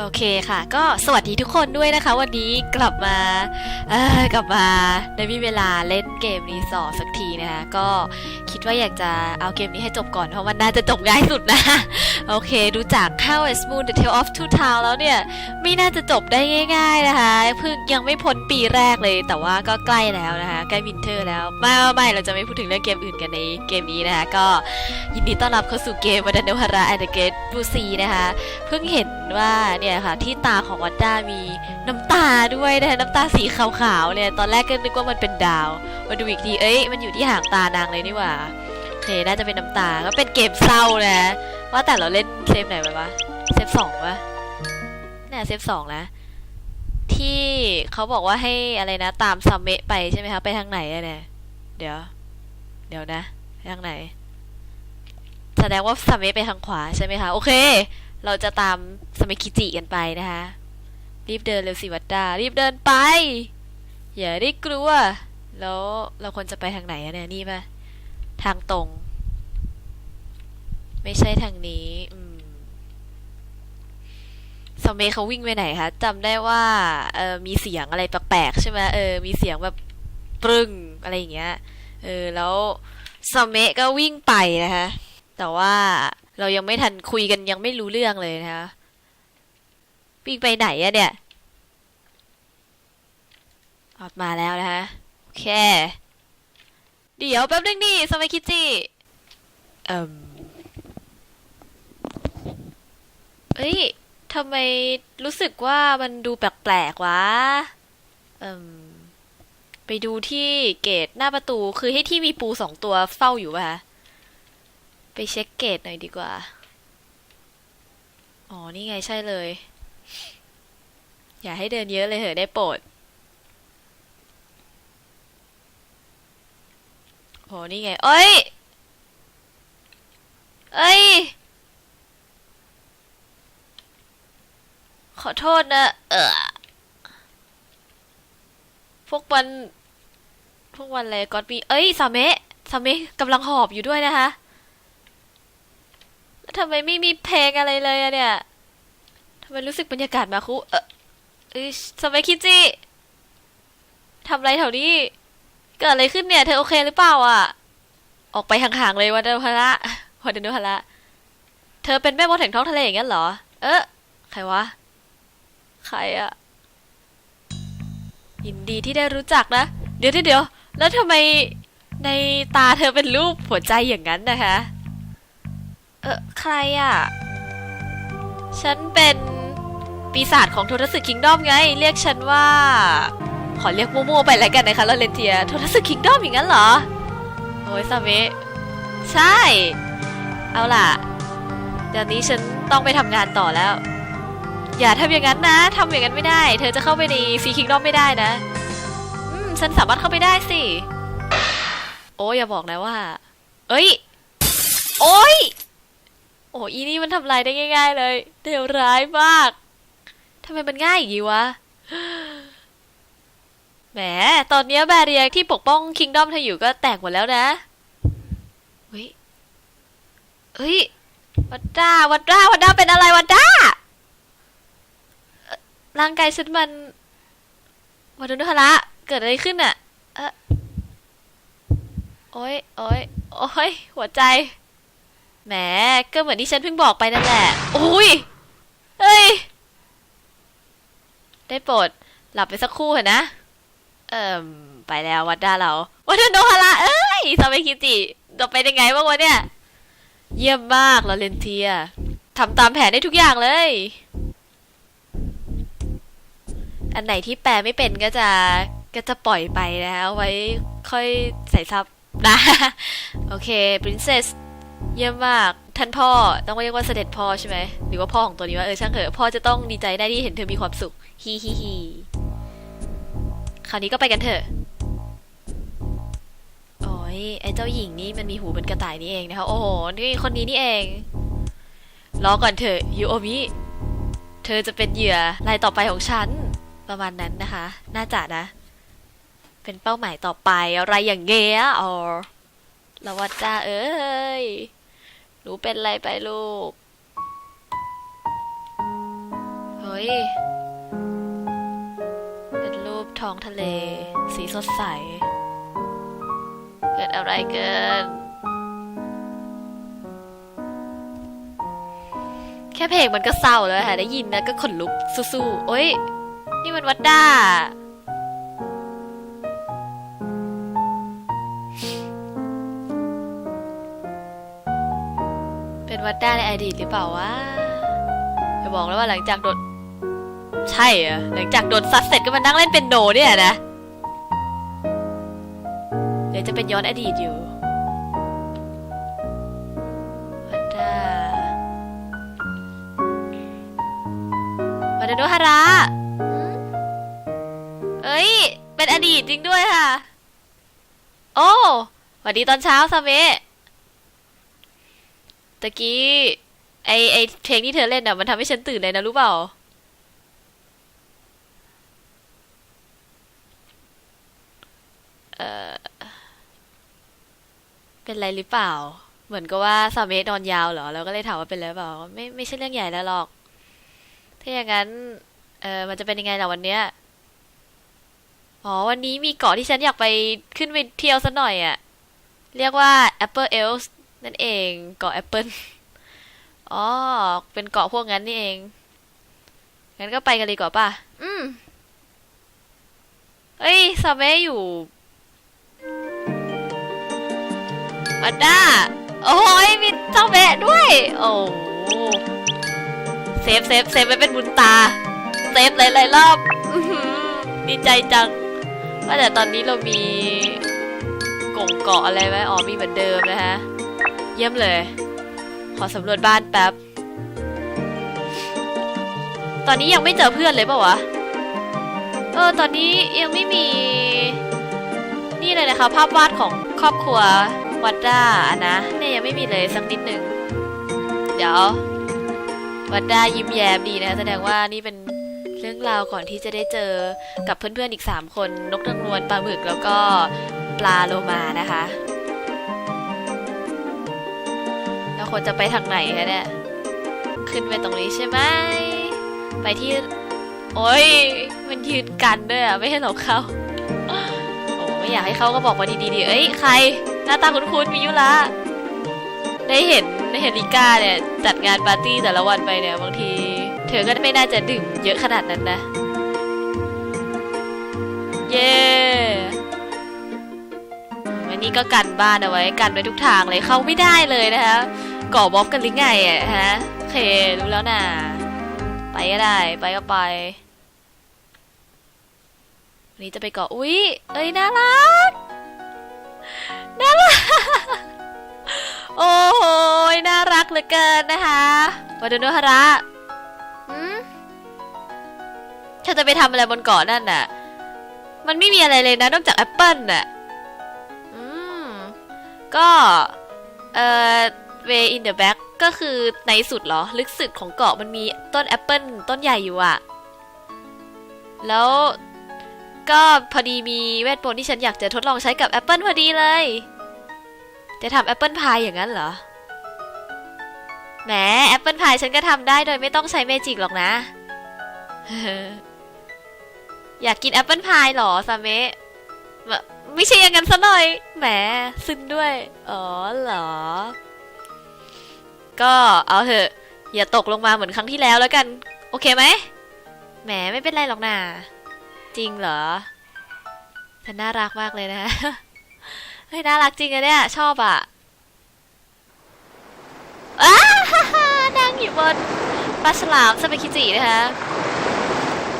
โอเคค่ะ ก็สวัสดีทุกคนด้วยนะคะ วันนี้กลับมาเออกลับมาได้มีเวลาเล่นเกมนี้สอสักทีนะคะ ก็คิดว่าอยากจะเอาเกมนี้ให้จบก่อน เพราะมันน่าจะจบง่ายสุดนะ โอเค ดูจาก How is Moon the Tale of Two Town แล้วเนี่ย ไม่น่าจะจบได้ง่าย ๆนะคะเพิ่งยังไม่พ้นปีแรกเลย แต่ว่าก็ใกล้แล้วนะคะ ใกล้วินเทอร์แล้ว ไม่ไม่ไม่เราจะไม่พูดถึงเรื่องเกมอื่นกันในเกมนี้นะคะ ก็ยินดีต้อนรับเข้าสู่เกมวันเดนฮาระแอนเด์เกตบูซีนะคะ เพิ่งเห็นว่าเนี่ยค่ะ ที่ตาของวันด้ามีน้ำตาด้วยนะน้ำตาสีขาวๆเนี่ยตอนแรกก็นึกว่ามันเป็นดาว มาดูอีกทีเอ้ยมันอยู่ที่หางตานางเลยนี่หว่าโอเคน่าจะเป็นน้ำตาก็เป็นเกมเศร้านะว่าแต่เราเล่นเซฟไหนไปวะเซฟสองวะเนี่ยเซฟสองนะที่เขาบอกว่าให้อะไรนะ ตามซัมเมะไปใช่ไหมคะไปทางไหนอะเนี่ยเดี๋ยว เดี๋ยวนะทางไหน แสดงว่าซัมเมะไปทางขวาใช่ไหมคะ โอเค เราจะตามสมิคิจิกันไปนะคะ รีบเดินเร็วสิวัดดา รีบเดินไป อย่าได้กลัว แล้วเราควรจะไปทางไหนอะเนี่ย นี่ปะทางตรง ไม่ใช่ทางนี้อืมสเมเขาวิ่งไปไหนคะจำได้ว่าเออมีเสียงอะไรแปลกๆใช่ไหมเออ มีเสียงแบบปรึงอะไรอย่างเงี้ย เออ แล้วสเมก็วิ่งไปนะคะ แต่ว่า เรายังไม่ทันคุยกันยังไม่รู้เรื่องเลยนะคะวิ่งไปไหนอะเนี่ย ออกมาแล้วนะคะโอเค เดี๋ยวแป๊บนึงดิสมัยคิจิเอ่มเอ้ยทำไมรู้สึกว่ามันดูแปลกๆวะเอ่มไปดูที่เกตหน้าประตูคือให้ที่มีปูสองตัวเฝ้าอยู่ป่ะคะ ไปเช็คเกตหน่อยดีกว่า อ๋อ นี่ไงใช่เลย อย่าให้เดินเยอะเลยเหอะได้โปรดโหนี่ไง เอ้ย เอ้ย ขอโทษนะ เออพวกมัน พวกมันอะไรก็อดมี เอ้ย สาเมะสาเมะกำลังหอบอยู่ด้วยนะคะ ทำไมไม่มีเพลงอะไรเลยอะเนี่ยทำไมรู้สึกบรรยากาศมาคุเออเอ้ยสมัยคิจิทำอะไรแถวนี้ เกิดอะไรขึ้นเนี่ย เธอโอเคหรือเปล่าอะ ออกไปห่างๆเลยวันเดนพระวันเดนพระเธอเป็นแม่มดแห่งท้องทะเลอย่างนั้นเหรอ เออใครวะ ใครอะยินดีที่ได้รู้จักนะ เดี๋ยวเดี๋ยวแล้วทำไมในตาเธอเป็นรูปหัวใจอย่างนั้นนะคะ เออใครอะฉันเป็นปีศาจของโทรัสึคิงดอมไง เรียกฉันว่า ขอเรียกมั่วๆไปแล้วกันนะคะลาเลนเทียโทรัสึคิงดอมอย่างนั้นเหรอ โอ้ยซาเมะใช่ เอาล่ะ เดี๋ยวนี้ฉันต้องไปทำงานต่อแล้ว อย่าทำอย่างนั้นนะทำอย่างนั้นไม่ได้ เธอจะเข้าไปในซีคิงดอมไม่ได้นะ อืม ฉันสามารถเข้าไปได้สิ โอ้ยอย่าบอกนะว่า เอ้ย โอ้ย อ้อีนี่มันทำลายได้ง่าย ๆ เลยเดวร้ายมากทำไมมันง่ายอย่างนี้วะแหม ตอนนี้แบเรียที่ปกป้องคิงดอมเธออยู่ก็แตกหมดแล้วนะเฮ้ยเฮ้ย วัดด้า วัดด้า วัดด้าเป็นอะไรวัดด้า ร่างกายฉันมันวัดดุนทระเกิดอะไรขึ้นอะเออโอ้ยโอ้ยโอ้ยหัวใจ แหมก็เหมือนที่ฉันเพิ่งบอกไปนั่นแหละอุ้ยเฮ้ย ได้โปรดหลับไปสักครู่เถอะนะ เอ่มไปแล้ววัดด้าเรา วัดโนฮาระเอ้ยซาเมคิจิจะไปยังไงบ้างวะเนี่ย เยี่ยมมากลอเรนเทียทำตามแผนได้ทุกอย่างเลย อันไหนที่แปลไม่เป็นก็จะก็จะปล่อยไปนะเอาไว้ค่อยใส่ซับนะ โอเค princess เยี่ยมมากท่านพ่อต้องเรียกว่าเสด็จพ่อใช่ไหมหรือว่าพ่อของตัวนี้ว่าเออช่างเถอะพ่อจะต้องดีใจได้ที่เห็นเธอมีความสุขฮีฮีฮีคราวนี้ก็ไปกันเถอะโอ้ยไอ้เจ้าหญิงนี่มันมีหูเป็นกระต่ายนี่เองนะคะโอ้โหนี่คนนี้นี่เองรอก่อนเถอะยูโอมิเธอจะเป็นเหยื่อรายต่อไปของฉันประมาณนั้นนะคะ น่าจะนะ เป็นเป้าหมายต่อไปอะไรอย่างเงี้ยอ๋อ ล้ววัดจ้าเอ้ย หนูเป็นอะไรไปลูก เฮ้ยอ้ย เป็นรูปท้องทะเล สีสดใส เกิดอะไรเกิน แค่เพลงมันก็เศร้าแล้วค่ะ ได้ยินนะก็ขนลุกสู้ๆโอ้ย นี่มันวัดด้า วัดด้าในอดีตหรือเปล่าวะจะบอกแล้วว่าหลังจากโดนใช่เหรอะหลังจากโดนซัดเสร็จก็มานั่งเล่นเป็นโนเนี่ยนะ เดี๋ยวจะเป็นย้อนอดีตอยู่วัดด้าวัดดาโนฮาระอืมเอ้ย เป็นอดีตจริงด้วยค่ะ โอ้สวัสดีตอนเช้าซาเมะ ตะกี้ไอไอเพลงที่เธอเล่นอะมันทำให้ฉันตื่นเลยนะรู้เปล่า เออเป็นไรหรือเปล่า เหมือนกับว่าซาเมะนอนยาวเหรอ แล้วก็เลยถามว่าเป็นไรเปล่า ไม่ไม่ใช่เรื่องใหญ่แล้วหรอก ถ้าอย่างนั้น เออมันจะเป็นยังไงล่ะวันเนี้ย อ๋อวันนี้มีเกาะที่ฉันอยากไปขึ้นไปเที่ยวสักหน่อยอะ่ะ เรียกว่า Apple Elves นั่นเองเกาะแอปเปิลอ๋อ เป็นเกาะพวกนั้นนี่เอง งั้นก็ไปกันเลยดีกว่าป่ะ อืมเอ้ยซาเมะอยู่บันด้า โอ้ยมีซาเมะด้วย โอ้เซฟเซฟเซฟไว้เป็นบุญตา เซฟหลายๆรอบอื้อหือดีใจจัง ว่าแต่ตอนนี้เรามีกงเกาะอะไรไหมอ๋อมีเหมือนเดิมนะฮะ เยี่ยมเลย ขอสำรวจบ้านแป๊บ ตอนนี้ยังไม่เจอเพื่อนเลยปล่าวะ เออ ตอนนี้ยังไม่มี นี่เลยนะคะ ภาพวาดของครอบครัววัดด้าอะนะเนี่ยยังไม่มีเลยสักนิดหนึ่งเดี๋ยว วัดด้ายิ้มแย้มดีนะ แสดงว่านี่เป็นเรื่องราวก่อนที่จะได้เจอกับเพื่อนๆอีก 3 คน นกนางนวลปลาหมึกแล้วก็ปลาโลมานะคะ ควรจะไปทางไหนคะเนี่ย ขึ้นไปตรงนี้ใช่ไหม ไปที่ โอ้ย มันยืนกันด้วยอะ ไม่ให้เราเข้า โอ้ไม่อยากให้เขาก็บอกมาดีๆดิเอ้ย ใคร หน้าตาคุ้นๆมียุละได้เห็นได้เห็นลิก้าเนี่ย จัดงานปาร์ตี้แต่ละวันไปเนี่ย บางที เธอก็ไม่น่าจะดื่มเยอะขนาดนั้นนะ เย้วันนี้ก็กันบ้านเอาไว้กันไว้ทุกทางเลยเข้าไม่ได้เลยนะคะ ก่อบล็อกกันหรือไงอะฮะโอเครู้แล้วนะไปก็ได้ ไปก็ไป วันนี้จะไปเกาะอุ้ยเอ้ยน่ารัก น่ารัก โอ้โหน่ารักเหลือเกินนะคะวัดโนฮาระอืมเธอจะไปทำอะไรบนเกาะนั่นน่ะ มันไม่มีอะไรเลยนะนอกจากแอปเปิลน่ะ อืม ก็ เอ่อ way in the back ก็คือในสุดเหรอ ลึกสุดของเกาะมันมีต้นแอปเปิลต้นใหญ่อยู่อะแล้วก็พอดีมีเวทมนต์ที่ฉันอยากจะทดลองใช้กับแอปเปิลพอดีเลย จะทำแอปเปิลพายอย่างนั้นเหรอ แหมแอปเปิลพายฉันก็ทำได้โดยไม่ต้องใช้เมจิกหรอกนะ อยากกินแอปเปิลพายเหรอซาเมะไม่ไม่ใช่อย่างนั้นซะหน่อย แหมซึ้งด้วย อ๋อเหรอ ก็เอาเถอะ อย่าตกลงมาเหมือนครั้งที่แล้วแล้วกัน โอเคไหมแหมไม่เป็นไรหรอกนะจริงเหรอเธอน่ารักมากเลยนะเฮ้ยน่ารักจริงอะเนี่ยชอบอะอ้านั่งอยู่บนปลาฉลามสเปคิจินะคะ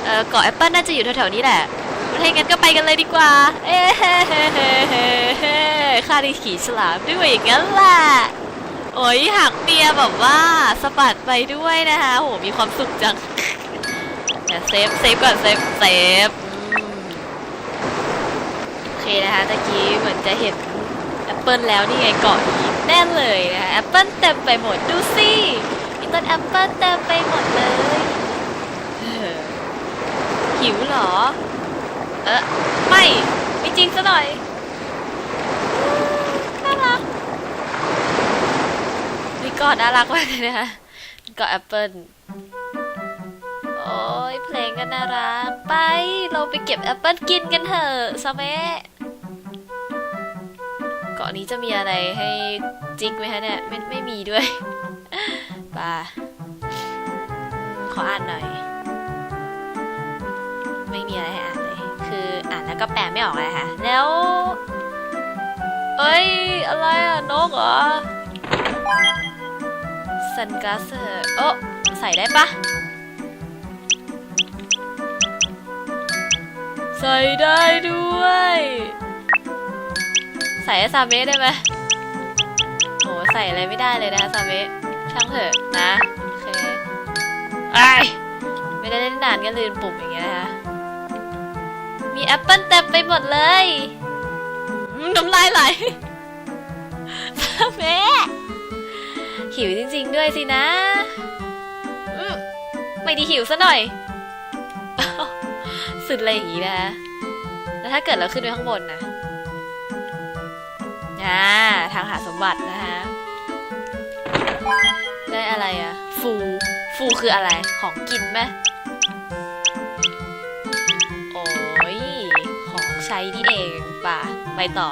เออเกาะแอปเปิลน่าจะอยู่แถวๆนี้แหละถ้าอย่างนั้นก็ไปกันเลยดีกว่า เอ้เฮ้เฮ้เฮ้เฮ้เฮ้ข้าได้ขี่ฉลามด้วยอย่างนั้นแหละ โอ้ยหักเมียแบบว่าสะบัดไปด้วยนะคะโหมีความสุขจังเดี๋ยวเซฟเซฟก่อนเซฟเซฟโอเคนะคะตะกี้เหมือนจะเห็นแอปเปิลแล้วนี่ไงเกาะนี้แน่เลยนะคะแอปเปิลเต็มไปหมดดูสิมีต้นแอปเปิลเต็มไปหมดเลยหิวเหรอ เออไม่ไม่จริงซะหน่อยอืมน่ารัก นี่ก็น่ารักมากเลยนะคะก็แอปเปิลโอ้ยเพลงก็น่ารัก ไป เราไปเก็บแอปเปิลกินกันเถอะซาเมะเกาะนี้จะมีอะไรให้จิกไหมคะเนี่ยไม่ไม่มีด้วยป่าขออ่านหน่อย ไม่มีอะไรให้อ่านเลย คืออ่านแล้วก็แปลไม่ออกเลยค่ะ แล้วเอ้ย อะไรอะนกเหรอ ซันกลาสเซอร์โอ้ใส่ได้ปะใส่ได้ด้วย ใส่ซาเมะได้ไหมโหใส่อะไรไม่ได้เลยนะคะซาเมะช่างเถอะนะโอเคไอไม่ได้เล่นนานก็ลืมปุ่มอย่างเงี้ยนะคะมีแอปเปิลเต็มไปหมดเลยน้ำลายไหลซาเมะ หิวจริงๆด้วยสินะอืมไม่ไดีหิวซะหน่อย สุดเลยอย่างนี้นะคะแล้วถ้าเกิดเราขึ้นไปข้างบนนะอ่าทางหาสมบัตินะคะได้อะไรอะฟู ฟูคืออะไร ของกินไหมโอ้ย ของใช้นี่เองป่ะ ไปต่อ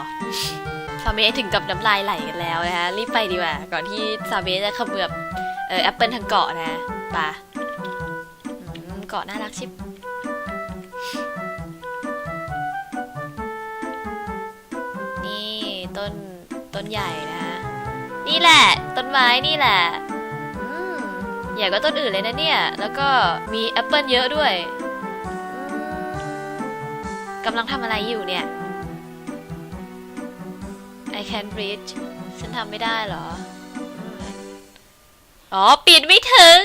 ซาเมถึงกับน้ำลายไหลกันแล้วนะคะรีบไปดีกว่าก่อนที่ซาเมจะขมือบเออแอปเปิลทั้งเกาะนะปะอืมเกาะน่ารักชิบนี่ต้นต้นใหญ่นะ นี่แหละ ต้นไม้นี่แหละอืมใหญ่กว่าต้นอื่นเลยนะเนี่ย แล้วก็มีแอปเปิลเยอะด้วยกำลังทำอะไรอยู่เนี่ย can't reach ฉันทำไม่ได้เหรอ อ๋อ ปีนไม่ถึง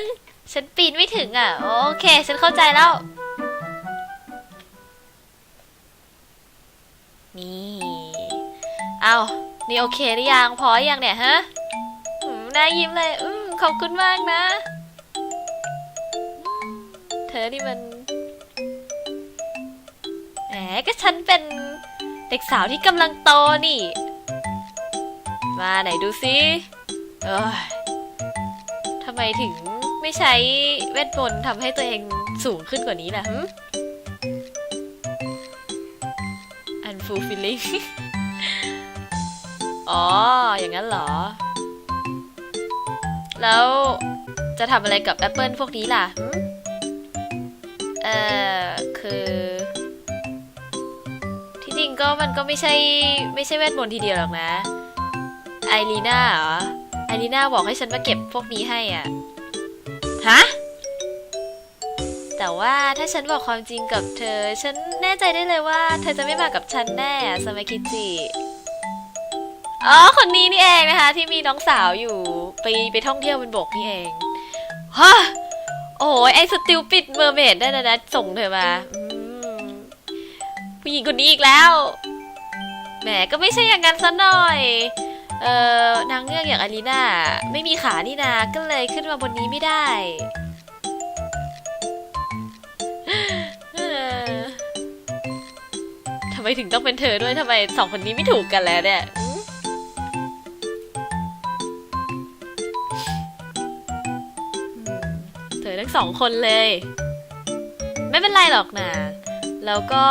ฉันปีนไม่ถึงอะ โอเค ฉันเข้าใจแล้ว นี่ เอานี่โอเคหรือยัง พออยังเนี่ยฮะน่ายิ้มเลย อืม ขอบคุณมากนะ เธอนี่มันแหมก็ฉันเป็นเด็กสาวที่กำลังโตนี่ มาไหนดูซิเอ้ยทำไมถึงไม่ใช้เวทมนต์ทำให้ตัวเองสูงขึ้นกว่านี้ล่ะหึ unfulfilling อ๋อ อย่างนั้นเหรอ แล้วจะทำอะไรกับแอปเปิลพวกนี้ล่ะเอ่อ คือ ที่จริงก็มันก็ไม่ใช่ ไม่ใช่เวทมนต์ทีเดียวหรอกนะ ไอรีนาเหรอ ไอรีนาบอกให้ฉันมาเก็บพวกนี้ให้อะ ฮะ แต่ว่าถ้าฉันบอกความจริงกับเธอ ฉันแน่ใจได้เลยว่า เธอจะไม่มากับฉันแน่อะสมาคิจิอ๋อ คนนี้นี่เองนะคะ ที่มีน้องสาวอยู่ไปไปท่องเที่ยวบนบกนี่เองฮะโอ้ยไอสติลปิดเมอร์เมดได้นะนะส่งเธอมาอืมผู้หญิงคนนี้อีกแล้ว แหมก็ไม่ใช่อย่างนั้นซะหน่อย เอ่อนางเงือกอย่างอารีนาไม่มีขานี่นาก็เลยขึ้นมาบนนี้ไม่ได้ทำไมถึงต้องเป็นเธอด้วยทำไมสองคนนี้ไม่ถูกกันแล้วเนี่ยเธอทั้งสองคนเลย ไม่เป็นไรหรอกนะแล้วก็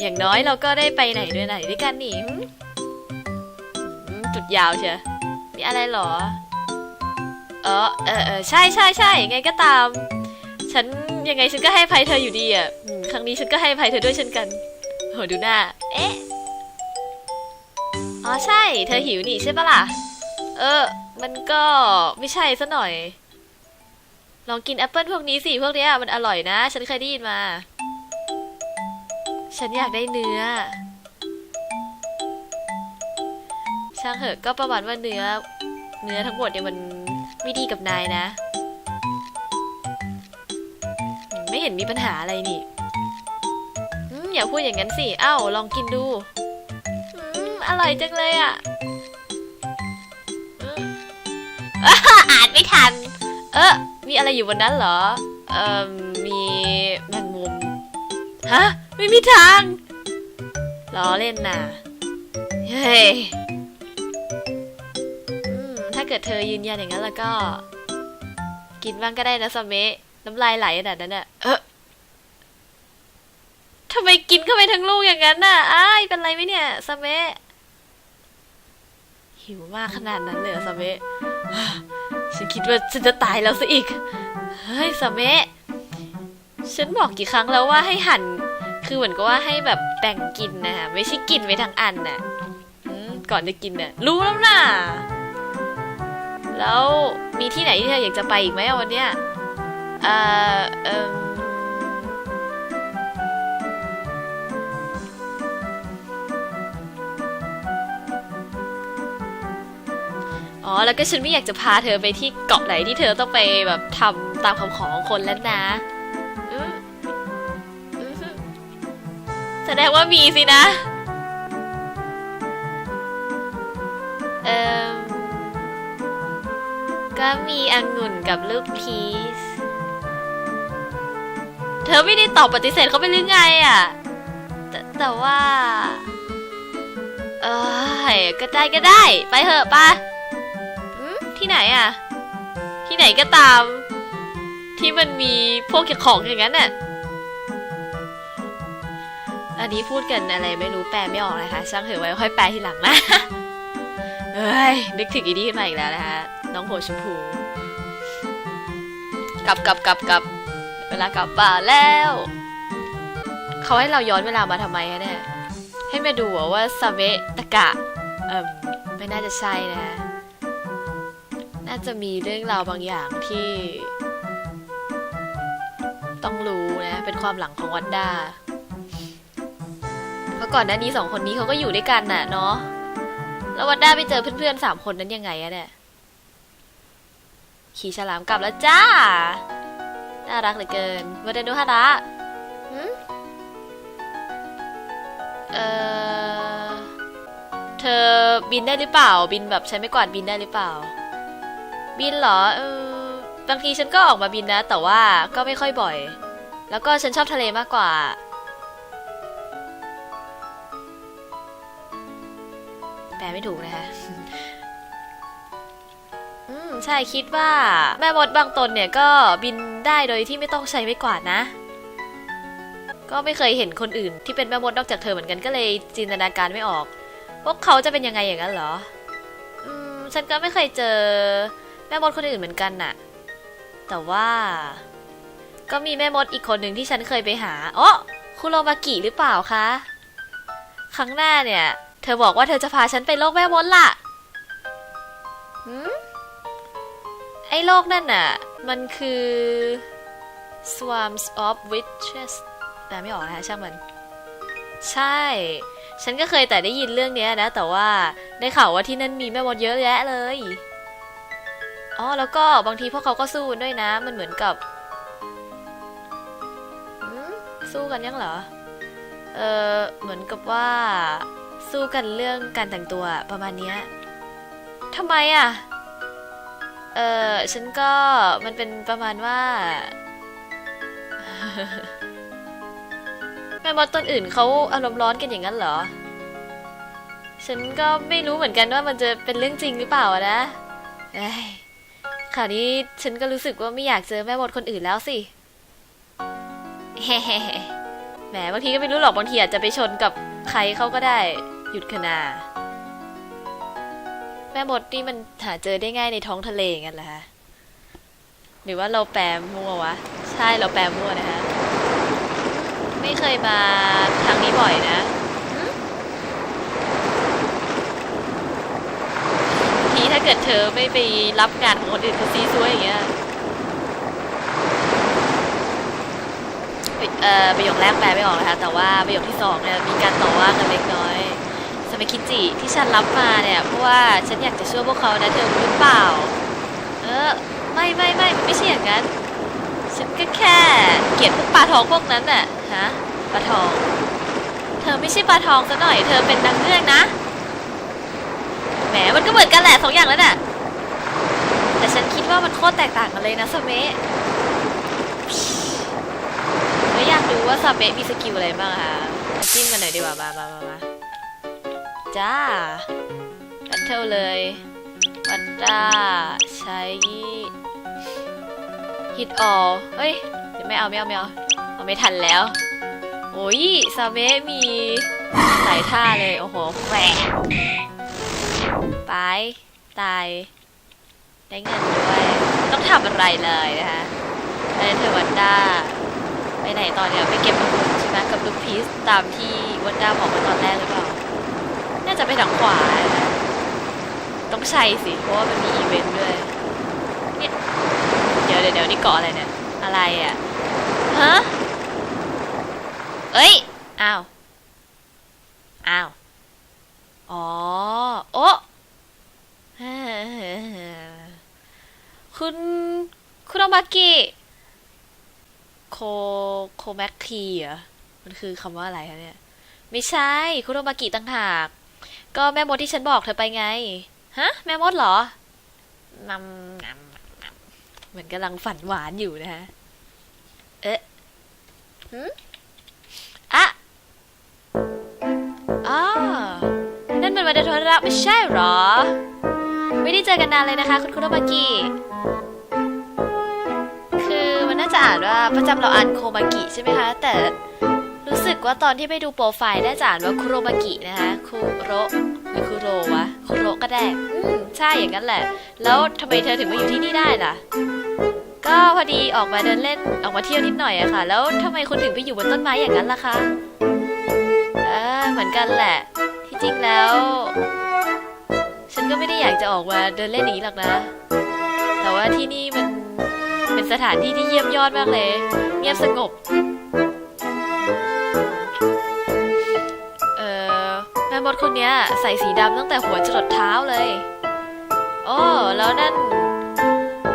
อย่างน้อยเราก็ได้ไปไหนด้วยไหนด้วยกันนี่หืมอืม จุดยาวเชียมีอะไรหรอ เออเออเออใช่ใช่ใช่ไงก็ตาม ฉันยังไงฉันก็ให้ภัยเธออยู่ดีอะครั้งนี้ฉันก็ให้ภัยเธอด้วยเช่นกันโหดูหน้า เอ๊ะ อ๋อใช่ เธอหิวนี่ใช่ปะล่ะ เออ มันก็ไม่ใช่ซะหน่อย ลองกินแอปเปิลพวกนี้สิพวกเนี้ยมันอร่อยนะ ฉันเคยได้ยินมา ฉันอยากได้เนื้อ ช่างเหอะก็ประมาณว่าเนื้อ เนื้อทั้งหมดเนี่ยมันไม่ดีกับนายนะ ไม่เห็นมีปัญหาอะไรนี่อืมอย่าพูดอย่างนั้นสิ เอ้า ลองกินดูอืมอร่อยจังเลยอะอืมอ่านไม่ทัน เออมีอะไรอยู่บนนั้นเหรอ เอ่อ มีแมงมุม ฮะ ไม่มีทางล้อเล่นน่ะ เฮ้ยอืมถ้าเกิดเธอยืนยันอย่างนั้นแล้วก็ กินบ้างก็ได้นะสเมะน้ำลายไหลขนาดนั้นน่ะเออทำไมกินเข้าไปทั้งลูกอย่างนั้นน่ะ อ้ายเป็นไรไหมเนี่ยสเมะหิวมากขนาดนั้นเลยสเมะฉันคิดว่าฉันจะตายแล้วซะอีก เฮ้ยสเมะฉันบอกกี่ครั้งแล้วว่าให้หั่น คือเหมือนกับว่าให้แบบแบ่งกินนะคะไม่ใช่กินไปทั้งอันน่ะก่อนจะกินน่ะ รู้แล้วน่ะ แล้วมีที่ไหนที่เธออยากจะไปอีกไหมวันเนี้ยเอ่อเอ่มอ๋อแล้วก็ฉันไม่อยากจะพาเธอไปที่เกาะไหนที่เธอต้องไปแบบทำตามคำขอของคนแล้วนะแสดงว่ามีสินะ เอ่ม ก็มีองุ่นกับลูกพีชเธอไม่ได้ตอบปฏิเสธเขาไปหรือไงอะแต่แต่ว่า เออก็ได้ก็ได้ ไปเถอะปะที่ไหนอะ ที่ไหนก็ตาม ที่มันมีพวกเก็บของอย่างนั้นน่ะอันนี้พูดกันอะไรไม่รู้แปลไม่ออกเลยค่ะช่างเถอะไว้ค่อยแปลทีหลังนะ เฮ้ยนึกถึงอีนี่ขึ้นมาอีกแล้วนะคะน้องหัวชมพู กลับกลับกลับกลับเวลากลับบ้านแล้ว เขาให้เราย้อนเวลามาทำไมคะเนี่ย ให้มาดูว่าซาเบะตกะ เอ่มไม่น่าจะใช่นะ น่าจะมีเรื่องราวบางอย่างที่ ต้องรู้นะ เป็นความหลังของวันด้าเพราะก่อนหน้านี้สองคนนี้เขาก็อยู่ด้วยกันน่ะเนาะ แล้ววันด้าไปเจอเพื่อนๆสามคนนั้นยังไงอะเนี่ย ขี่ฉลามกลับแล้วจ้า น่ารักเหลือเกินวันเดนุฮาระหืมเออเธอบินได้หรือเปล่า บินแบบใช้ไม่กวาดบินได้หรือเปล่า บินเหรอเออบางทีฉันก็ออกมาบินนะ แต่ว่าก็ไม่ค่อยบ่อย แล้วก็ฉันชอบทะเลมากกว่า ปลไม่ถูกนะคะอืมใช่คิดว่าแม่มดบางตนเนี่ยก็บินได้โดยที่ไม่ต้องใช้ไม้กวาดนะ ก็ไม่เคยเห็นคนอื่นที่เป็นแม่มดนอกจากเธอเหมือนกันก็เลยจินตนาการไม่ออก พวกเขาจะเป็นยังไงอย่างนั้นเหรอ อืมฉันก็ไม่เคยเจอแม่มดคนอื่นเหมือนกันน่ะ แต่ว่า ก็มีแม่มดอีกคนหนึ่งที่ฉันเคยไปหาอ๋อคุโรมากิหรือเปล่าคะ ครั้งหน้าเนี่ย เธอบอกว่าเธอจะพาฉันไปโลกแม่มดล่ะหืมไอ้โลกนั่นน่ะ มันคือ Swarms of Witches แปลไม่ออกนะคะช่างมัน ใช่ ฉันก็เคยแต่ได้ยินเรื่องเนี้ยนะ แต่ว่าได้ข่าวว่าที่นั่นมีแม่มดเยอะแยะเลย อ๋อ แล้วก็บางทีพวกเขาก็สู้กันด้วยนะ มันเหมือนกับหืมสู้กันยังเหรอ เออเหมือนกับว่า สู้กันเรื่องการแต่งตัวประมาณเนี้ยทำไมอะ เออฉันก็มันเป็นประมาณว่าแม่มดต้นอื่นเขาอารมณ์ร้อนกันอย่างนั้นเหรอ ฉันก็ไม่รู้เหมือนกันว่ามันจะเป็นเรื่องจริงหรือเปล่านะเอ้คราวนี้ฉันก็รู้สึกว่าไม่อยากเจอแม่มดคนอื่นแล้วสิแหมบางทีก็ไม่รู้หรอกบางทีอาจจะไปชนกับใครเขาก็ได้ หยุดคนา แม่มดนี่มันหาเจอได้ง่ายในท้องทะเลกันเหรอคะหรือว่าเราแปลมั่ววะ ใช่เราแปลมั่วนะคะ ไม่เคยมาทางนี้บ่อยนะทีถ้าเกิดเธอไม่ไปรับงานของคนอื่นเขาซีซัวอย่างเงี้ยเออประโยคแรกแปลไม่ออกนะคะ แต่ว่าประโยคที่สองเนี่ยมีการต่อว่ากันเล็กน้อย สมัยคิจิที่ฉันรับมาเนี่ยเพราะว่าฉันอยากจะช่วยพวกเขานะเธอรู้หรือเปล่า เออไม่ไม่ไม่มันไม่ใช่อย่างนั้นฉันก็แค่เกลียดพวกปลาทองพวกนั้นน่ะฮะปลาทอง เธอไม่ใช่ปลาทองซะหน่อย เธอเป็นนางเงือกนะแหมมันก็เหมือนกันแหละสองอย่างแล้วน่ะแต่ฉันคิดว่ามันโคตรแตกต่างกันเลยนะสเมะแล้วอยากดูว่าซาเบะมีสกิลอะไรบ้างคะจิ้มกันหน่อยดีกว่ามามามามา จ้าแบทเทิลเลยวันด้าใช้ฮิ hit all เฮ้ยไม่เอาไม่เอาไม่เอาเอาไม่ทันแล้ว โอ้ยซาเมะมีหลายท่าเลย โอ้โหแหวกไปตาย ได้เงินด้วย ต้องทำอะไรเลยนะคะแล้วเธอวันด้าไปไหนตอนเนี้ยไปเก็บองุ่นใช่ไหมกับลูกพีชตามที่วันด้าบอกมาตอนแรกหรือเปล่า น่าจะไปทางขวา ต้องใช่สิ เพราะว่ามันมีอีเวนต์ด้วย เนี่ย เดี๋ยวเดี๋ยวเดี๋ยวนี่เกาะอะไรเนี่ย อะไรอะ ฮะ เอ้ย อ้าว อ้าว อ๋อ โอะคุณคุณโอมากิโคโคแมคคีเหรอมันคือคำว่าอะไรคะเนี่ย ไม่ใช่ คุโรมากิต่างหาก ก็แม่มดที่ฉันบอกเธอไปไง ฮะ แม่มดเหรอนำนำนำเหมือนกำลังฝันหวานอยู่นะฮะ เอ๊ะหืมอะอ๋อนั่นมันวันเดโทระไม่ใช่เหรอ ไม่ได้เจอกันนานเลยนะคะ คุณคุโรมากิ คือมันน่าจะอ่านว่าประจำเราอ่านโคมากิใช่ไหมคะ แต่ รู้สึกว่าตอนที่ไปดูโปรไฟล์น่าจะอ่านว่าคุโรมากินะคะคุโรหรือคุโรวะคุโรก็ได้อืมใช่อย่างนั้นแหละ แล้วทำไมเธอถึงมาอยู่ที่นี่ได้ล่ะ ก็พอดีออกมาเดินเล่นออกมาเที่ยวนิดหน่อยอะค่ะ แล้วทำไมคุณถึงไปอยู่บนต้นไม้อย่างนั้นล่ะคะเออเหมือนกันแหละ ที่จริงแล้ว ฉันก็ไม่ได้อยากจะออกมาเดินเล่นอย่างนี้หรอกนะ แต่ว่าที่นี่มันเป็นสถานที่ที่เยี่ยมยอดมากเลย เงียบสงบ ดคนเนี้ยใส่สีดำตั้งแต่หัวจรดเท้าเลยโอ้แล้วนั่น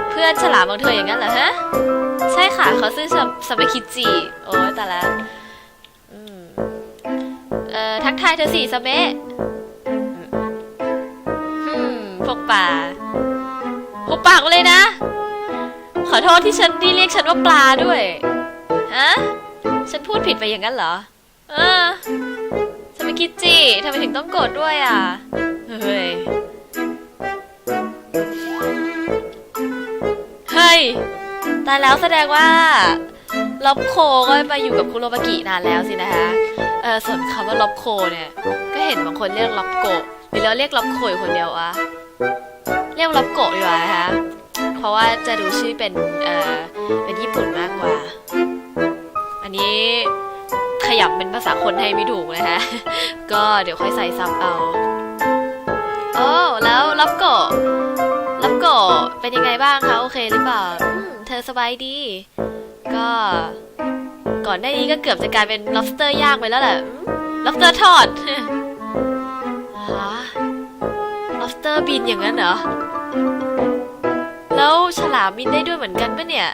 เพื่อนฉลามของเธออย่างนั้นเหรอฮะ ใช่ค่ะเขาซื้อสับสับคิจิโอ้แต่ละเอ่อทักทายเธอสิสเมะอืมพวกป่าพวกปากมาเลยนะ ขอโทษที่ฉันที่เรียกฉันว่าปลาด้วย ฮะ ฉันพูดผิดไปอย่างนั้นเหรอ เออ ฉันไม่คิจีทำไมถึงต้องโกรธด้วยอะ เฮ้ย เฮ้ย ตายแล้วแสดงว่าล็อบโคก็มาอยู่กับคุโรบากินานแล้วสินะคะ เออส่วนคำว่าล็อบโคเนี่ย ก็เห็นบางคนเรียกล็อบโกะหรือเราเรียกล็อบโคอยู่คนเดียวอะเรียกล็อบโกะดีกว่านะคะ เพราะว่าจะดูชื่อเป็น เออเป็นญี่ปุ่นมากกว่า อันนี้ ขยับเป็นภาษาคนให้ไม่ถูกนะคะก็เดี๋ยวค่อยใส่ซับเอาโอ้แล้วล็อบโกะล็อบโกะเป็นยังไงบ้างคะโอเคหรือเปล่าเธอสบายดี ก็ ก่อนหน้านี้ก็เกือบจะกลายเป็น lobster ย่างไปแล้วแหละ lobster ทอดฮะ lobster บินอย่างนั้นเหรอ แล้วฉลามบินได้ด้วยเหมือนกันปะเนี่ย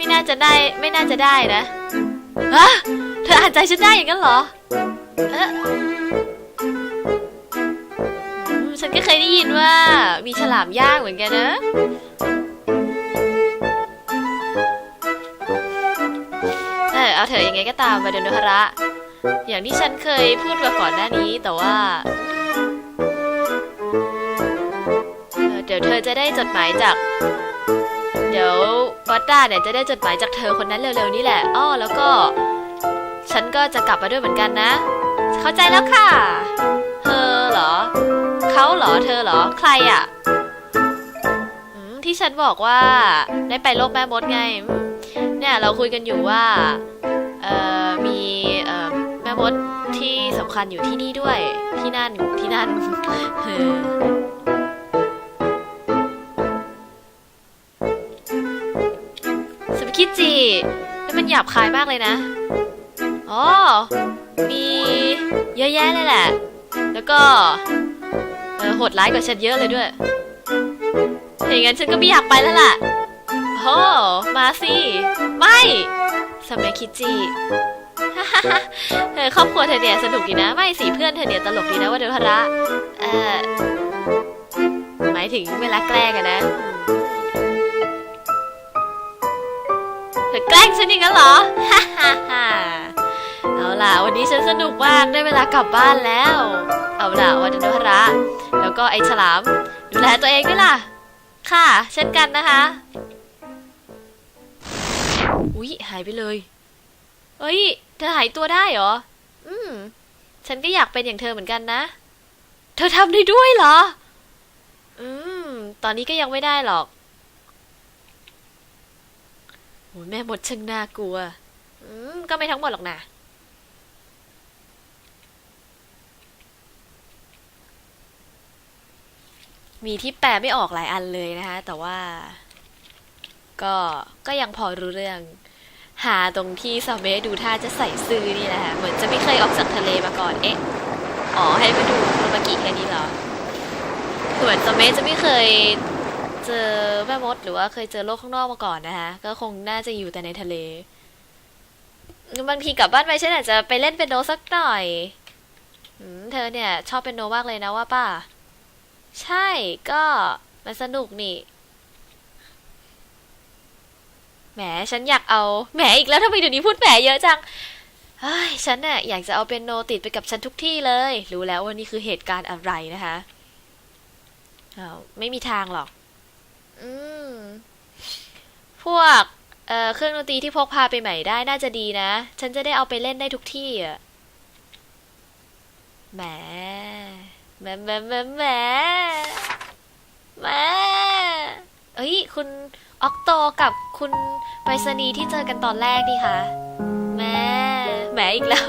ไม่น่าจะได้ไม่น่าจะได้นะฮะเธออ่านใจฉันได้อย่างนั้นเหรอเออฉันก็เคยได้ยินว่ามีฉลามย่างเหมือนกันนะเออเอาเถอะยังไงก็ตามมาเดนโนฮาระ อย่างที่ฉันเคยพูดมาก่อนหน้านี้แต่ว่าเเดี๋ยวเธอจะได้จดหมายจาก เดี๋ยวบอสด้าเนี่ยจะได้จดหมายจากเธอคนนั้นเร็วๆนี้แหละอ้อแล้วก็ ฉันก็จะกลับมาด้วยเหมือนกันนะ เข้าใจแล้วค่ะ เธอเหรอ เขาเหรอ เธอเหรอ ใครอะ่ะที่ฉันบอกว่าได้ไปโลกแม่มดไง เนี่ยเราคุยกันอยู่ว่าเอ่อมีเอ่อแม่มดที่สำคัญอยู่ที่นี่ด้วย ที่นั่น ที่นั่น หยาบคายมากเลยนะ อ๋อ มีเยอะแยะเลยแหละ แล้วก็โหดร้ายกว่าฉันเยอะเลยด้วยถ้าอย่างนั้นฉันก็ไม่อยากไปแล้วล่ะโอ้มาสิ ไม่สมัยคิจิเออครอบครัวเธอเนี่ยสนุกดีนะ ไม่สิเพื่อนเธอเนี่ยตลกดีนะว่าเดวพระ เออหมายถึงเวลาแกล้งอะนะ เธอแกล้งฉันอย่างนั้นเหรอ ฮ่าฮ่าฮ่าเอาล่ะ วันนี้ฉันสนุกมากได้เวลากลับบ้านแล้ว เอาล่ะวันเดนพระ แล้วก็ไอ้ฉลาม ดูแลตัวเองด้วยล่ะ ค่ะ เช่นกันนะคะ อุ๊ย หายไปเลยเฮ้ย เธอหายตัวได้เหรอ อืม ฉันก็อยากเป็นอย่างเธอเหมือนกันนะ เธอทำได้ด้วยเหรอ อืม ตอนนี้ก็ยังไม่ได้หรอก โอ้ยแม่มดช่างน่ากลัว อืม ก็ไม่ทั้งหมดหรอกนะ มีที่แปลไม่ออกหลายอันเลยนะคะ แต่ว่า ก็ ก็ยังพอรู้เรื่อง หาตรงที่ซาเมดูท่าจะใส่ซื่อนี่แหละค่ะเหมือนจะไม่เคยออกจากทะเลมาก่อน เอ๊ะ อ๋อ ให้มาดูโรมากิแค่นี้เหรอ เหมือนซาเมจะไม่เคย เจอแม่มดหรือว่าเคยเจอโลกข้างนอกมาก่อนนะคะก็คงน่าจะอยู่แต่ในทะเล บางทีกลับบ้านไปฉันอาจจะไปเล่นเป็นโนสักหน่อยอเธอเนี่ย ชอบเป็นโนมากเลยนะว่าป้า ใช่ก็มันสนุกนี่แหมฉันอยากเอาแหมอีกแล้วทำไมเดี๋ยวนี้พูดแหมเยอะจังเฮ้ยฉันน่ะอยากจะเอาเป็นโนติดไปกับฉันทุกที่เลย รู้แล้วว่านี่คือเหตุการณ์อะไรนะคะไม่มีทางหรอก อืม พวก เอ่อ เครื่องดนตรีที่พกพาไปใหม่ได้น่าจะดีนะ ฉันจะได้เอาไปเล่นได้ทุกที่อะ แหม แหมแหมแหมแหมแหมเอ้ย คุณออกโตกับคุณไปรษณีย์ที่เจอกันตอนแรกนี่คะแหมแหมอีกแล้ว